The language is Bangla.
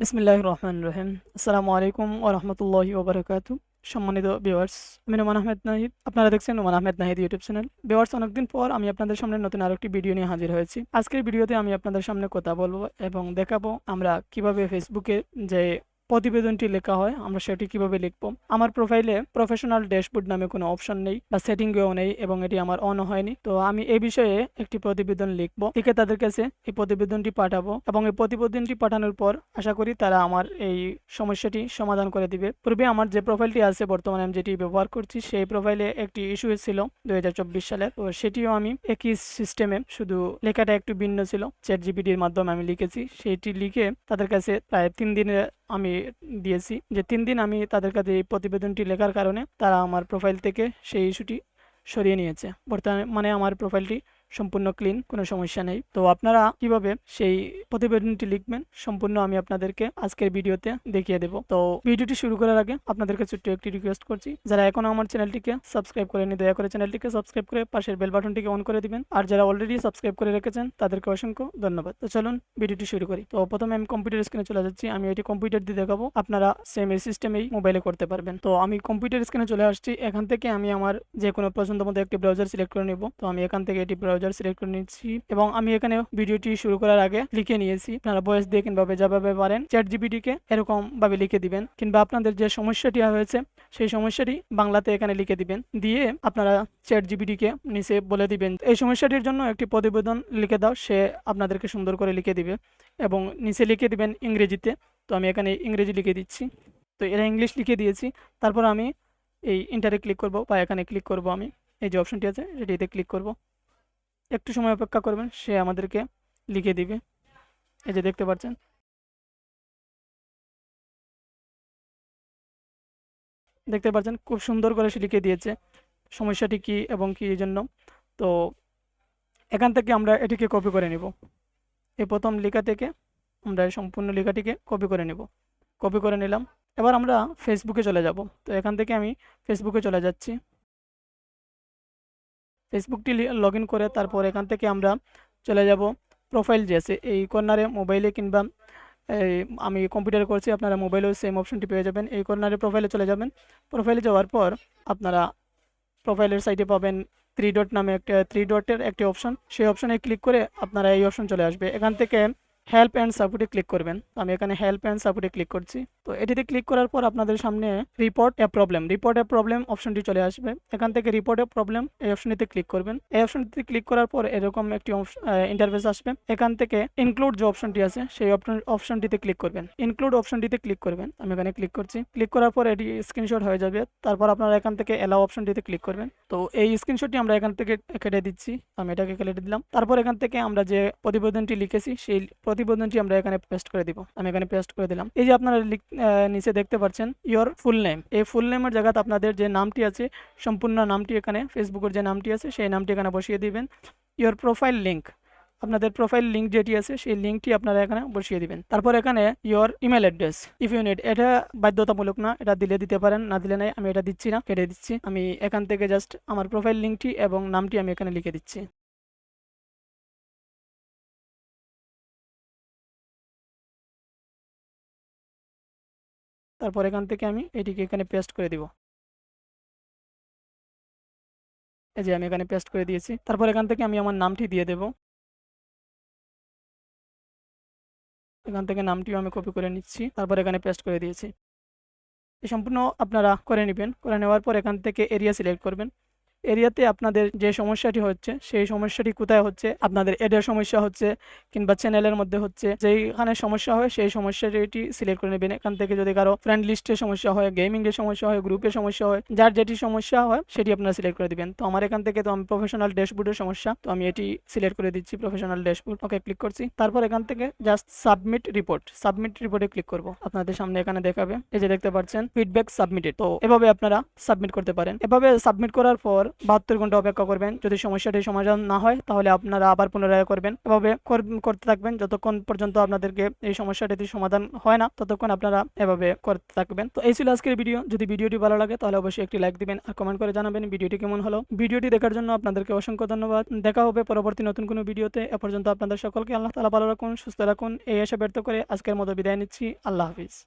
বিসমিল্লাহ রহমান রহিম আসসালামু আলাইকুম ও রহমতুল্লাহি ওবরাকাতু সম্মানিত ভিউয়ার্স আমি নোমান আহমেদ নাহিদ। আপনারা দেখছেন Noman Ahmed Nahid YouTube channel viewers অনেকদিন পর আমি আপনাদের সামনে নতুন আরেকটি ভিডিও নিয়ে হাজির হয়েছি। আজকের ভিডিওতে আমি আপনাদের সামনে কথা বলব এবং দেখাবো আমরা কীভাবে ফেসবুকে যে প্রতিবেদনটি লেখা হয়, আমরা সেটি কীভাবে লিখব? আমার প্রোফাইলে প্রফেশনাল ড্যাশবোর্ড নামে কোনো অপশন নেই বা সেটিংও নেই এবং এটি আমার অন হয়নি। তো আমি এই বিষয়ে একটি প্রতিবেদন লিখব। লিখে তাদের কাছে এই প্রতিবেদনটি পাঠাবো এবং এই প্রতিবেদনটি পাঠানোর পর আশা করি তারা আমার এই সমস্যাটি সমাধান করে দিবে। পূর্বে আমার যে প্রোফাইলটি আছে, বর্তমানে আমি যেটি ব্যবহার করছি, সেই প্রোফাইলে একটি ইস্যু ছিল দুই সালের। তো সেটিও আমি একই সিস্টেমে শুধু লেখাটা একটু ভিন্ন ছিল। চ্যাট জিপিটির মাধ্যমে আমি লিখেছি। সেটি লিখে তাদের কাছে প্রায় তিন দিনের আমি দিয়েছি যে তিন দিন আমি তাদের কাছে এই প্রতিবেদনটি লেখার কারণে তারা আমার প্রোফাইল থেকে সেই ইস্যুটি সরিয়ে নিয়েছে। বর্তমানে মানে আমার প্রোফাইলটি সম্পূর্ণ ক্লিন কোনো সমস্যা নেই। তো আপনারা কীভাবে সেই প্রতিবেদনটি লিখবেন সম্পূর্ণ আমি আপনাদেরকে আজকের ভিডিওতে দেখিয়ে দেব। তো ভিডিওটি শুরু করার আগে আপনাদেরকে ছোট্ট একটি রিকোয়েস্ট করছি। যারা এখনও আমার চ্যানেলটিকে সাবস্ক্রাইব করেনি দয়া করে চ্যানেলটিকে সাবস্ক্রাইব করে পাশের বেল বাটনটিকে অন করে দিবেন। আর যারা অলরেডি সাবস্ক্রাইব করে রেখেছেন, তাদেরকে অসংখ্য ধন্যবাদ। তো চলুন ভিডিওটি শুরু করি। তো প্রথমে আমি কম্পিউটার স্ক্রিনে চলে যাচ্ছি। আমি এটি কম্পিউটার দিয়ে দেখাবো। আপনারা সেম এই সিস্টেমেই মোবাইলে করতে পারবেন। তো আমি কম্পিউটার স্ক্রিনে চলে আসছি। এখান থেকে আমি আমার যে কোনো পছন্দ মতো একটি ব্রাউজার সিলেক্ট করে নেব। তো আমি এখান থেকে এটি ব্রাউজার সিলেক্ট করে নিচ্ছি এবং আমি এখানে ভিডিওটি শুরু করার আগে লিখে নিয়েছি। আপনারা বয়স দিয়ে কিংবা যাভাবে পারেন। চ্যাট জিপিটিকে এরকম ভাবে লিখে দিবেন কিংবা আপনাদের যে সমস্যাটি হয়েছে, সেই সমস্যাটি বাংলাতে এখানে লিখে দিবেন। দিয়ে আপনারা চ্যাট জিপিটিকে নিচে বলে দিবেন। এই সমস্যাটির জন্য একটি প্রতিবেদন লিখে দাও, সে আপনাদেরকে সুন্দর করে লিখে দিবে এবং নিচে লিখে দিবেন ইংরেজিতে। তো আমি এখানে ইংরেজি লিখে দিচ্ছি। তো এরা ইংলিশ লিখে দিয়েছি। তারপর আমি এই ইন্টারে ক্লিক করব বা এখানে ক্লিক করব আমি। এই যে অপশনটি আছে, সেটিতে ক্লিক করব। একটু সময় অপেক্ষা করবেন, সে আমাদেরকে লিখে দিবে। এই যে দেখতে পাচ্ছেন। দেখতে পাচ্ছেন, খুব সুন্দর করে সে লিখে দিয়েছে সমস্যাটি কি এবং কি এই জন্য। তো এখান থেকে আমরা এটিকে কপি করে নিব। এই প্রথম লেখা থেকে আমরা সম্পূর্ণ লেখাটিকে কপি করে নেব। কপি করে নিলাম। এবার আমরা ফেসবুকে চলে যাব। তো এখান থেকে আমি ফেসবুকে চলে যাচ্ছি। ফেসবুকটি লগ করে তারপর এখান থেকে আমরা চলে যাব প্রোফাইল যে আছে এই কর্নারে মোবাইলে কিংবা আমি কম্পিউটারে করছি, আপনারা মোবাইলেও সেম অপশনটি পেয়ে যাবেন। এই কর্নারে প্রোফাইলে চলে যাবেন। প্রোফাইলে যাওয়ার পর আপনারা প্রোফাইলের সাইডে পাবেন থ্রি ডট নামে একটা থ্রি ডটের একটি অপশন সেই অপশনে ক্লিক করে আপনারা এই অপশন চলে আসবে। এখান থেকে হেল্প অ্যান্ড সাপোর্টে ক্লিক করবেন। আমি এখানে হেল্প অ্যান্ড সাপোর্টে ক্লিক করছি। তো এটিতে ক্লিক করার পর আপনাদের সামনে report a problem report a problem অপশনটি চলে আসবে। এখান থেকে রিপোর্ট এ প্রবলেম এই অপশনটিতে ক্লিক করবেন। এই অপশনটিতে ক্লিক করার পর এরকম একটি ইন্টারফেস আসবে। এখান থেকে ইনক্লুড যে অপশনটি আছে, সেই অপশনটিতে ক্লিক করবেন। ইনক্লুড অপশনটিতে ক্লিক করবেন। আমি এখানে ক্লিক করছি। ক্লিক করার পর এটি স্ক্রিনশট হয়ে যাবে। তারপর আপনারা এখান থেকে এলাও অপশনটিতে ক্লিক করবেন। তো এই স্ক্রিনশটটি আমরা এখান থেকে কেটে দিচ্ছি। আমি এটাকে কেটে দিলাম। তারপর এখান থেকে আমরা যে প্রতিবেদনটি লিখেছি, সেই প্রতিবেদনটি আমরা এখানে পেস্ট করে দিব। আমি এখানে পেস্ট করে দিলাম। এই যে আপনারা নিচে দেখতে পাচ্ছেন ইয়োর ফুল নেম এই ফুল নেমের জায়গাতে আপনাদের যে নামটি আছে, সম্পূর্ণ নামটি এখানে ফেসবুকের যে নামটি আছে, সেই নামটি এখানে বসিয়ে দিবেন। ইয়োর প্রোফাইল লিঙ্ক আপনাদের প্রোফাইল লিঙ্ক যেটি আছে, সেই লিঙ্কটি আপনারা এখানে বসিয়ে দিবেন। তারপর এখানে your email address if you need এটা বাধ্যতামূলক না, এটা দিলে দিতে পারেন, না দিলে নাই, আমি এটা দিচ্ছি না, কেটে দিচ্ছি। আমি এখান থেকে জাস্ট আমার প্রোফাইল লিঙ্কটি এবং নামটি আমি এখানে লিখে দিচ্ছি। তারপর এখান থেকে আমি এটিকে এখানে পেস্ট করে দিব। এই যে আমি এখানে পেস্ট করে দিয়েছি। তারপর এখান থেকে আমি আমার নামটি দিয়ে দেব। এখান থেকে নামটিও আমি কপি করে নিচ্ছি। তারপর এখানে পেস্ট করে দিয়েছি। সম্পূর্ণ আপনারা করে নেবেন। করে নেওয়ার পর এখান থেকে এরিয়া সিলেক্ট করবেন। এরিয়াতে আপনাদের যে সমস্যাটি হচ্ছে, সেই সমস্যাটি কোথায় হচ্ছে, আপনাদের এডের সমস্যা হচ্ছে কিংবা চ্যানেলের মধ্যে হচ্ছে, যেইখানে সমস্যা হয় সেই সমস্যাটি সিলেক্ট করে নেবেন। এখান থেকে যদি কারও ফ্রেন্ড লিস্টের সমস্যা হয় গেমিংয়ের সমস্যা হয় গ্রুপের সমস্যা হয়, যার যেটি সমস্যা হয় সেটি আপনারা সিলেক্ট করে দিবেন। তো আমার এখান থেকে তো আমি প্রফেশনাল ড্যাশবোর্ডের সমস্যা, তো আমি এটি সিলেক্ট করে দিচ্ছি প্রফেশনাল ড্যাশবোর্ড ওকে ক্লিক করছি। তারপর এখান থেকে জাস্ট সাবমিট রিপোর্ট সাবমিট রিপোর্টে ক্লিক করব। আপনাদের সামনে এখানে দেখাবে। এই যে দেখতে পাচ্ছেন ফিডব্যাক সাবমিটেড তো এভাবে আপনারা সাবমিট করতে পারেন। এভাবে সাবমিট করার পর বাহাত্তর ঘণ্টা অপেক্ষা করবেন। যদি সমস্যাটি সমাধান না হয়, তাহলে আপনারা আবার পুনরায় করবেন। এভাবে কর- করতে থাকবেন। যতক্ষণ পর্যন্ত আপনাদেরকে এই সমস্যাটির সমাধান হয় না, ততক্ষণ আপনারা এভাবে করতে থাকবেন। তো এই ছিল আজকের ভিডিও। যদি ভিডিওটি ভালো লাগে, তাহলে অবশ্যই একটি লাইক দিবেন আর কমেন্ট করে জানাবেন ভিডিওটি কেমন হলো। ভিডিওটি দেখার জন্য আপনাদেরকে অসংখ্য ধন্যবাদ। দেখা হবে পরবর্তী নতুন কোনো ভিডিওতে। এ পর্যন্ত আপনাদের সকলকে আল্লাহ তালা ভালো রাখুন, সুস্থ রাখুন। এই এসে ব্যর্থ করে আজকের মতো বিদায় নিচ্ছি। আল্লাহ হাফিজ।